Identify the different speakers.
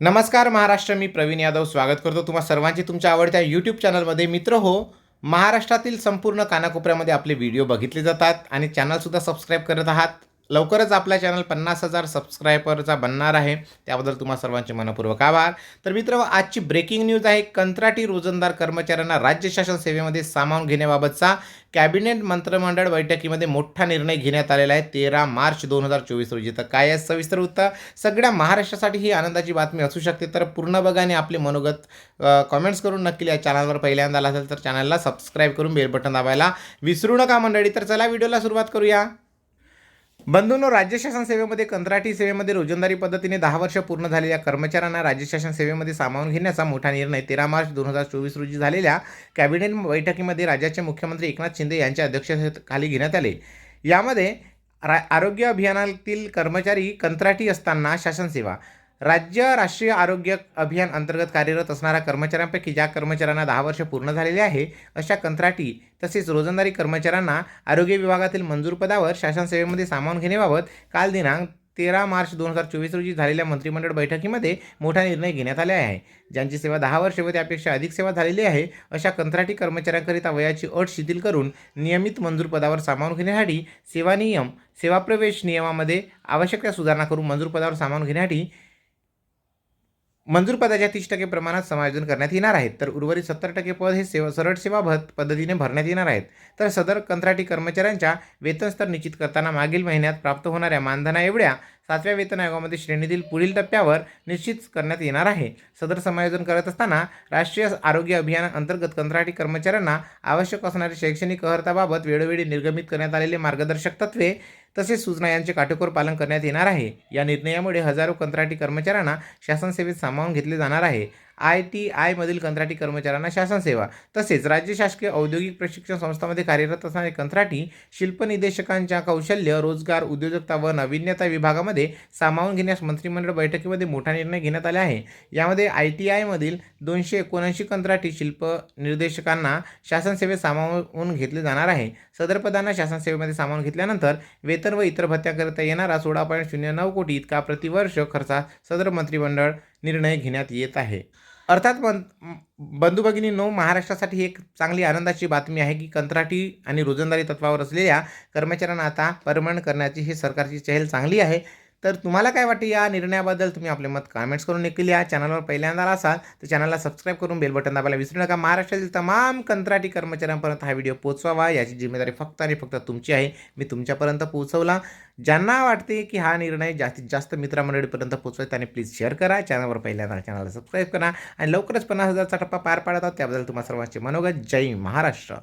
Speaker 1: नमस्कार महाराष्ट्र. मी प्रवीण यादव स्वागत करतो तुम्हा सर्वांचे तुमच्या आवडत्या यूट्यूब चॅनलमध्ये मित्र हो महाराष्ट्रातील संपूर्ण कानाकोपऱ्यामध्ये आपले व्हिडिओ बघितले जातात आणि चॅनलसुद्धा सबस्क्राईब करत आहात. लवकरच आपला चॅनल पन्नास हजार सबस्क्रायबरचा बनणार आहे. त्याबद्दल तुम्हा सर्वांचे मनपूर्वक आभार. तर मित्र आजची ब्रेकिंग न्यूज आहे. कंत्राटी रोजंदार कर्मचाऱ्यांना राज्य शासन सेवेमध्ये सामावून घेण्याबाबतचा कॅबिनेट मंत्रिमंडळ बैठकीमध्ये मोठा निर्णय घेण्यात आलेला आहे. तेरा मार्च दोन हजार चोवीस रोजी. तर काय आहे? सविस्तर उत्तर सगळ्या महाराष्ट्रासाठी ही आनंदाची बातमी असू शकते. तर पूर्ण बघा आणि आपले मनोगत कमेंट्स करून नक्की या चॅनलवर पहिल्यांदा आला असेल तर चॅनलला सबस्क्राईब करून बेल बटन दाबायला विसरू नका मंडळी. तर चला व्हिडिओला सुरुवात करूया. बंधूंनो राज्य शासन सेवेमध्ये कंत्राटी सेवेमध्ये रोजंदारी पद्धतीने दहा वर्ष पूर्ण झालेल्या कर्मचाऱ्यांना राज्य शासन सेवेमध्ये सामावून घेण्याचा मोठा निर्णय तेरा मार्च दोन हजार चोवीस रोजी झालेल्या कॅबिनेट बैठकीमध्ये राज्याचे मुख्यमंत्री एकनाथ शिंदे यांच्या अध्यक्षतेखाली घेण्यात आले. यामध्ये रा आरोग्य अभियानातील कर्मचारी कंत्राटी असताना शासन सेवा. राज्य राष्ट्रीय आरोग्य अभियान अंतर्गत कार्यरत असणाऱ्या कर्मचाऱ्यांपैकी ज्या कर्मचाऱ्यांना दहा वर्ष पूर्ण झालेले आहे अशा कंत्राटी तसेच रोजंदारी कर्मचाऱ्यांना आरोग्य विभागातील मंजूर पदावर शासन सेवेमध्ये सामावून घेण्याबाबत काल दिनांक तेरा मार्च दोन हजार चोवीस रोजी झालेल्या मंत्रिमंडळ बैठकीमध्ये मोठा निर्णय घेण्यात आला आहे. ज्यांची सेवा दहा वर्षे व त्यापेक्षा अधिक सेवा झालेली आहे अशा कंत्राटी कर्मचाऱ्यांकरिता वयाची अट शिथिल करून नियमित मंजूर पदावर सामावून घेण्यासाठी सेवा नियम सेवा प्रवेश नियमामध्ये आवश्यक त्या सुधारणा करून मंजूर पदावर सामावून घेण्यासाठी मंजूर पदाच्या तीस टक्के प्रमाणात समायोजन करण्यात येणार आहेत. तर उर्वरित सत्तर टक्के पद हे सेवा सरळ सेवा भत पद्धतीने भरण्यात येणार आहेत. तर सदर कंत्राटी कर्मचाऱ्यांच्या वेतनस्तर निश्चित करताना मागील महिन्यात प्राप्त होणाऱ्या मानधना एवढ्या सातव्या वेतन आयोगामध्ये श्रेणीतील पुढील टप्प्यावर निश्चित करण्यात येणार आहे. सदर समायोजन करत असताना राष्ट्रीय आरोग्य अभियाना अंतर्गत कंत्राटी कर्मचाऱ्यांना आवश्यक असणारे शैक्षणिक अर्हताबाबत वेळोवेळी निर्गमित करण्यात आलेले मार्गदर्शक तत्वे तसेच सूचना यांचे काटेकोर पालन करण्यात येणार आहे. या निर्णयामुळे हजारो कंत्राटी कर्मचाऱ्यांना शासन सेवेत सामावून घेतले जाणार आहे. आय टी आयमधील कंत्राटी कर्मचाऱ्यांना शासन सेवा. तसेच राज्य शासकीय औद्योगिक प्रशिक्षण संस्थांमध्ये कार्यरत असणारे कंत्राटी शिल्पनिदेशकांच्या कौशल्य रोजगार उद्योजकता व नाविन्यता विभागामध्ये सामावून घेण्यास मंत्रिमंडळ बैठकीमध्ये मोठा निर्णय घेण्यात आला आहे. यामध्ये आय टी आयमधील दोनशे एकोणऐंशी कंत्राटी शिल्प निर्देशकांना शासन सेवेत सामावून घेतले जाणार आहे. सदर पदांना शासन सेवेमध्ये सामावून घेतल्यानंतर वेतन व इतर भत्त्याकरिता येणारा सोळा पॉईंट शून्य नऊ कोटी इतका प्रतिवर्ष खर्चा सदर मंत्रिमंडळ निर्णय घेण्यात येत आहे. अर्थात बं बंधू भगिनींनो महाराष्ट्रासाठी एक चांगली आनंदाची बातमी आहे की कंत्राटी आणि रोजंदारी तत्वावर असलेल्या कर्मचाऱ्यांना आता परमनंट करण्याची ही सरकारची चहल चांगली आहे. तर तुम्हाला काय वाटते या निर्णयाबद्दल? तुम्ही आपले मत कमेंट्स करून नक्की या चॅनलवर पहिल्यांदा असाल तर चॅनलला सबस्क्राईब करून बेल बटन दाबायला विसरू नका. महाराष्ट्रातील तमाम कंत्राटी कर्मचाऱ्यांपर्यंत हा व्हिडिओ पोहोचवावा. याची जिम्मेदारी फक्त आणि फक्त तुमची आहे. मी तुमच्यापर्यंत पोहोचवला. ज्यांना वाटते की हा निर्णय जास्तीत जास्त मित्रमंडळीपर्यंत पोहोचवायचा आणि प्लीज शेअर करा. चॅनलवर पहिल्यांदा चॅनलला सबस्क्राईब करा. आणि लवकरच पन्नास हजारचा टप्पा पार पाडत आहोत. त्याबद्दल तुम्हाला सर्वांचे मनोगत. जय महाराष्ट्र.